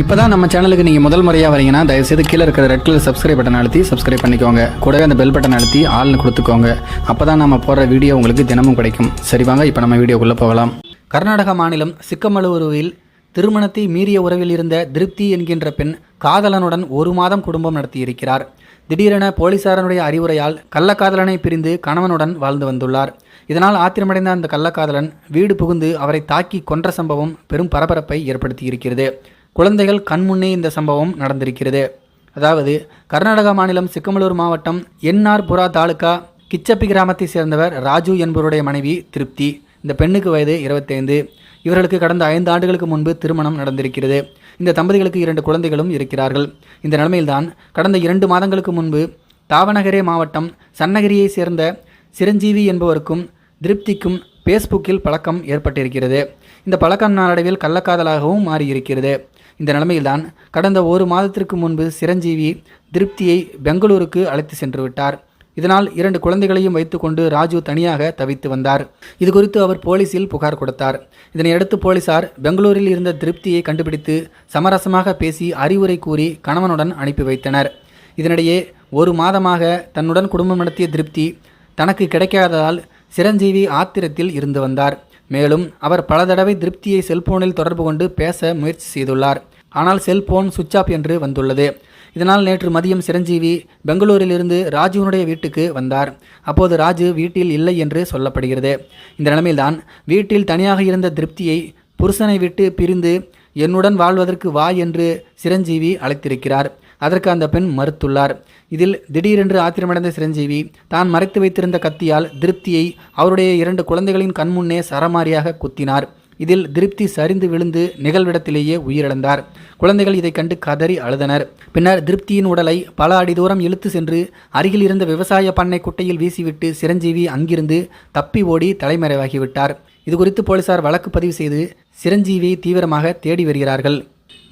இப்போ தான் நம்ம சேனலுக்கு நீங்கள் முதல் முறையாக வரீங்கன்னா தயவுசெய்து கீழே இருக்கிற ரெட் கலர் சப்ஸ்கிரைப் பட்டன் அழுத்தி சப்ஸ்கிரைப் பண்ணிக்கோங்க. கூடவே அந்த பெல் பட்டன் அழுத்தி ஆள்னு கொடுத்துக்கோங்க. அப்போ தான் நம்ம போடுற வீடியோ உங்களுக்கு தினமும் கிடைக்கும். சரி வாங்க இப்போ நம்ம வீடியோக்குள்ளே போகலாம். கர்நாடக மாநிலம் சிக்கமலூருவில் திருமணத்தை மீறிய உறவில் இருந்த திருப்தி என்கின்ற பெண் காதலனுடன் ஒரு மாதம் குடும்பம் நடத்தியிருக்கிறார். திடீரென போலீசாரனுடைய அறிவுரையால் கள்ளக்காதலனை பிரிந்து கணவனுடன் வாழ்ந்து வந்துள்ளார். இதனால் ஆத்திரமடைந்த அந்த கள்ளக்காதலன் வீடு புகுந்து அவரை தாக்கி கொன்ற சம்பவம் பெரும் பரபரப்பை ஏற்படுத்தியிருக்கிறது. குழந்தைகள் கண்முன்னே இந்த சம்பவம் நடந்திருக்கிறது. அதாவது கர்நாடகா மாநிலம் சிக்கமலூர் மாவட்டம் என்ஆர் புரா தாலுகா கிச்சப்பி கிராமத்தை சேர்ந்தவர் ராஜு என்பவருடைய மனைவி திருப்தி. இந்த பெண்ணுக்கு வயது இருபத்தைந்து. இவர்களுக்கு கடந்த ஐந்து ஆண்டுகளுக்கு முன்பு திருமணம் நடந்திருக்கிறது. இந்த தம்பதிகளுக்கு இரண்டு குழந்தைகளும் இருக்கிறார்கள். இந்த நிலைமையில்தான் கடந்த இரண்டு மாதங்களுக்கு முன்பு தாவநகரே மாவட்டம் சன்னகிரியை சேர்ந்த சிரஞ்சீவி என்பவருக்கும் திருப்திக்கும் ஃபேஸ்புக்கில் பழக்கம் ஏற்பட்டிருக்கிறது. இந்த பழக்கம் நாளடைவில் கள்ளக்காதலாகவும் மாறியிருக்கிறது. இந்த நிலைமையில்தான் கடந்த ஒரு மாதத்திற்கு முன்பு சிரஞ்சீவி திருப்தியை பெங்களூருக்கு அழைத்து சென்று விட்டார் இதனால் இரண்டு குழந்தைகளையும் வைத்துக்கொண்டு ராஜு தனியாக தவித்து வந்தார். இது குறித்து அவர் போலீசில் புகார் கொடுத்தார். இதனையடுத்து போலீசார் பெங்களூரில் இருந்த திருப்தியை கண்டுபிடித்து சமரசமாக பேசி அறிவுரை கூறி கணவனுடன் அனுப்பி வைத்தனர். இதனிடையே ஒரு மாதமாக தன்னுடன் குடும்பம் நடத்திய திருப்தி தனக்கு கிடைக்காததால் சிரஞ்சீவி ஆத்திரத்தில் இருந்து வந்தார். மேலும் அவர் பல தடவை திருப்தியை செல்போனில் தொடர்பு கொண்டு பேச முயற்சி செய்துள்ளார். ஆனால் செல்போன் சுவிட்ச் ஆஃப் என்று வந்துள்ளது. இதனால் நேற்று மதியம் சிரஞ்சீவி பெங்களூரிலிருந்து ராஜுவனுடைய வீட்டுக்கு வந்தார். அப்போது ராஜு வீட்டில் இல்லை என்று சொல்லப்படுகிறது. இந்த நிலைமையில்தான் வீட்டில் தனியாக இருந்த திருப்தியை புருஷனை விட்டு பிரிந்து என்னுடன் வாழ்வதற்கு வா என்று சிரஞ்சீவி அழைத்திருக்கிறார். அதற்கு அந்த பெண் மறுத்துள்ளார். இதில் திடீரென்று ஆத்திரமடைந்த சிரஞ்சீவி தான் மறைத்து வைத்திருந்த கத்தியால் திருப்தியை அவருடைய இரண்டு குழந்தைகளின் கண்முன்னே சரமாரியாக குத்தினார். இதில் திருப்தி சரிந்து விழுந்து நிகழ்விடத்திலேயே உயிரிழந்தார். குழந்தைகள் இதை கண்டு கதறி அழுதனர். பின்னர் திருப்தியின் உடலை பல அடி தூரம் இழுத்து சென்று அருகில் இருந்த விவசாய பண்ணை குட்டையில் வீசிவிட்டு சிரஞ்சீவி அங்கிருந்து தப்பி ஓடி தலைமறைவாகிவிட்டார் இதுகுறித்து போலீசார் வழக்கு பதிவு செய்து சிரஞ்சீவியை தீவிரமாக தேடி வருகிறார்கள்.